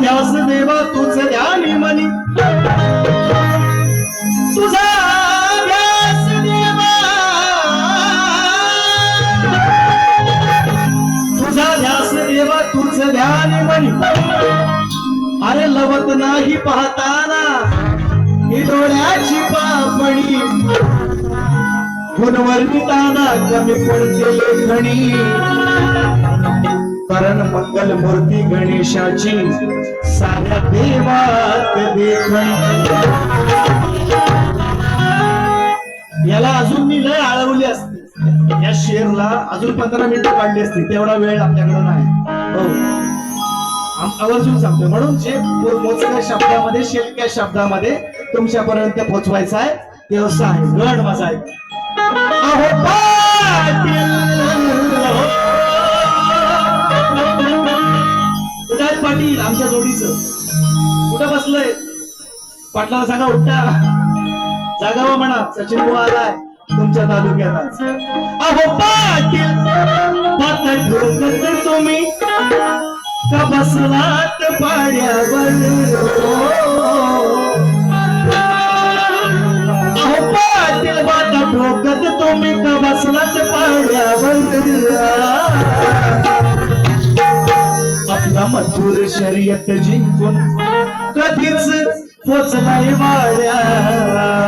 ध्यास देवा तुझ ध्यानी मनी. तुझा ध्यास देवा. तुझा ध्यास देवा तुझ ध्यानी मनी. अरे लवत नाही पाहताना ही डोळ्याची पापणी. गुणवर्णिताना कमी पडते लेखणी. कारण मंगल मूर्ती गणेशाची. साऱ्या देवात देखणी. याला अजून मी लय आळवली असते. या शेरला अजून पंधरा मिनिटं काढली असती. तेवढा वेळ आपल्याकडे नाही. हो. आवर्जून सांगतोय. म्हणून जे मोजक्या शब्दामध्ये शेतक्या शब्दामध्ये तुमच्यापर्यंत पोहोचवायचा आहे. ते असं आहे गड माझा आहे. पाटलाला सांगा उठा. जागावा हो म्हणा. सचिन बुवा आलाय तुमच्या तालुक्याला. अहो पाटील पातळ ठोकत तुम्ही. का बसलात पाड्यावर? अहो पाटील बाता ठोकत तुम्ही का बसलात पाड्यावर? आपला मथुर शर्यत जिंकून कधीच पोचलाय वाड्या. जगात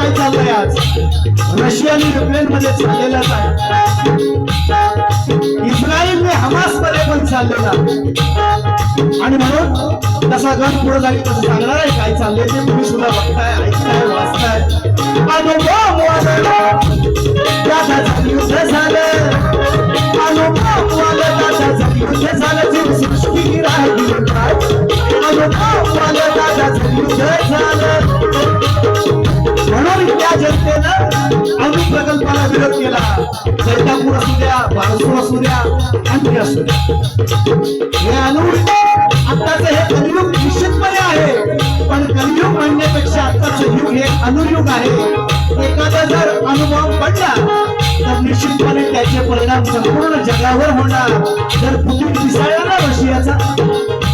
काय चाललंय आज? रशिया आणि युक्रेन मध्ये चाललेलाच आहे इस्रायलने हमासमध्ये पण चाललेला. आणि म्हणून तसा गण पुढे जाईल तसं सांगणार आहे काय चाललंय ते तुम्ही सुद्धा बघताय ऐकताय वाचताय. अनुभव झालं. जनतेनं अणु प्रकल्पाला विरोध केला. सैतापूर असू द्या बारसूर असू द्या आणखी असू द्या. हे अणु आताच हे कलियुग निश्चितपणे आहे. पण कलियुग म्हणण्यापेक्षा आत्ताचे युग हे अनुयुग आहे. एखादा जर अनुभव पडला तर निश्चितपणे त्याचे परिणाम संपूर्ण जगावर होणार. जर पुतीन पिसाळला ना रशियाचा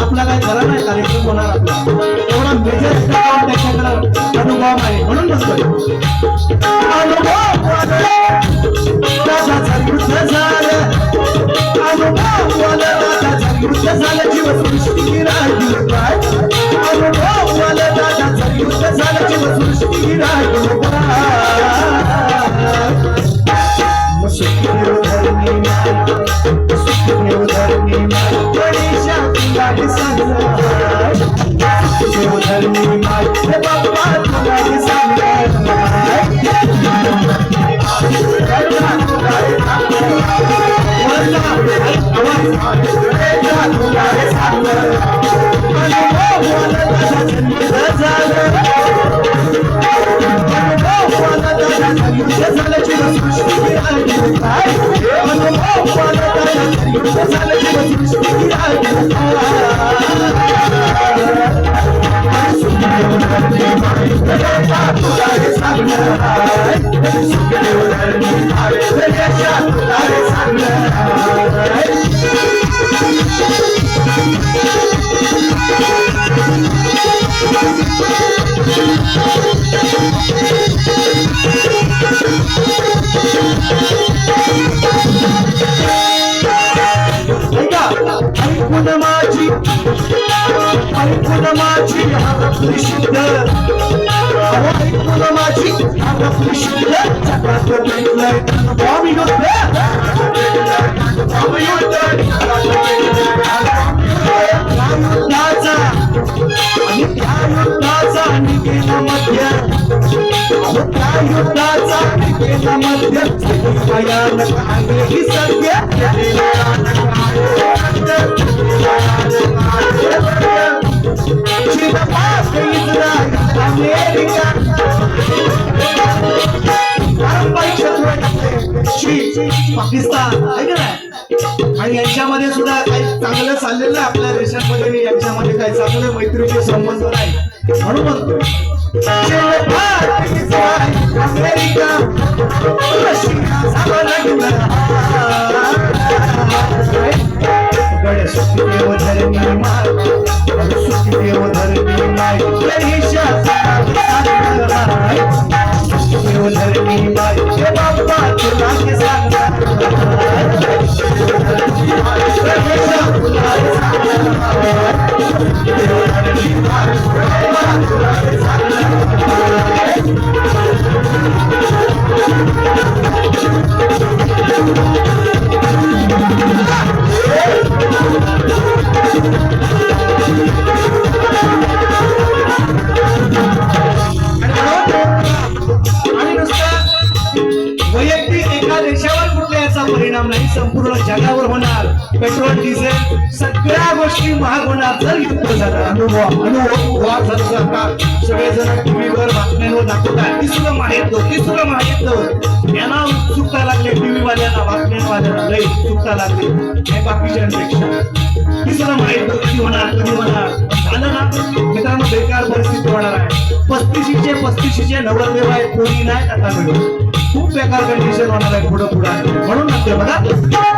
आपला काय खरा नाही कार्यक्रम होणार आपला. एवढा मेजर त्याच्याकडे अनुभव आहे म्हणून म्हणतोय Sale, sale, ऐकून माझी ऐकून माझी आपली शुद्ध ऐकून माझी आपली शुद्ध चक्रात पेटलंय बॉम्ब युद्ध. बॉम्ब युद्ध. युद्धाचा आणि त्या युद्धाचा निकेला मध्य. त्या युद्धाचा निकेला मध्य. भयानक आहे ही सत्य चाललेलं आहे आपल्या देशामध्ये यांच्यामध्ये काय चांगले मैत्रीचे संबंध नाही. म्हणून म्हणतो अमेरिका. गणेश देव धरणी माय देव धरणी माय गणेश गोष्टी महागुणाचा युद्ध झाला. अनुभव अनुभव वाद झालं सरकार सगळेजण टीव्हीवर बातम्यांवर दाखवतात ती सुद्धा माहीत ती सुद्धा माहीत यांना उत्सुकता लागली टीव्ही वाल्यांना बातम्यांवाल्यांना लय उत्सुकता लागली. हे बाकीच्यांपेक्षा ती सुद्धा माहीत कधी होणार कधी होणार. झालं ना? मित्रांनो बेकार परिस्थिती होणार आहे. पस्तीशीचे पस्तीशीचे नवरदेव आहे कोणी नाही आता मिळून खूप बेकार कंडिशन होणार आहे पुढं पुढं. म्हणून म्हणते बघा.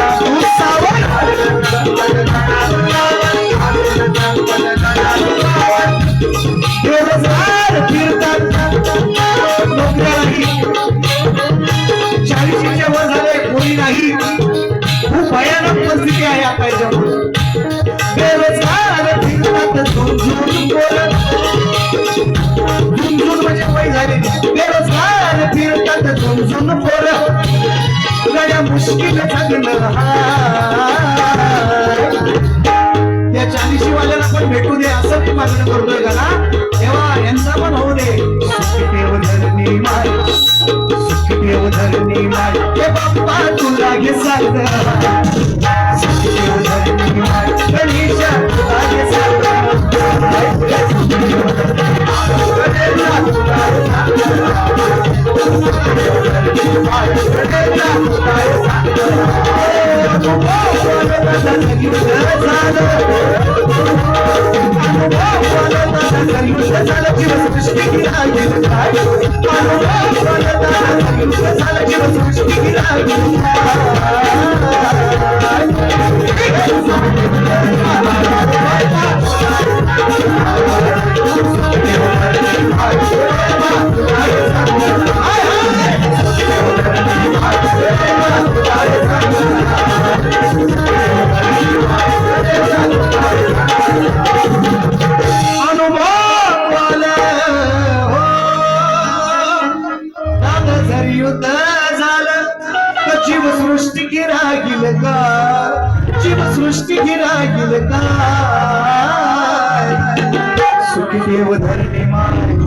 नाही. खूप भयानक परिस्थिती आहे आता याच्यामध्ये. बेरोजगार फिरतात झुंझुन बोलत. झुंझुन म्हणजे वय झाले बेरोजगार फिरतात झुंझुन बोलत. गड्या मुश्किल जगणं हाय. त्या चाळीशीवाल्याला पण भेटू दे असं मी मागणं करतो. Yeah. अनुभव काय सुखदेव धरणी माय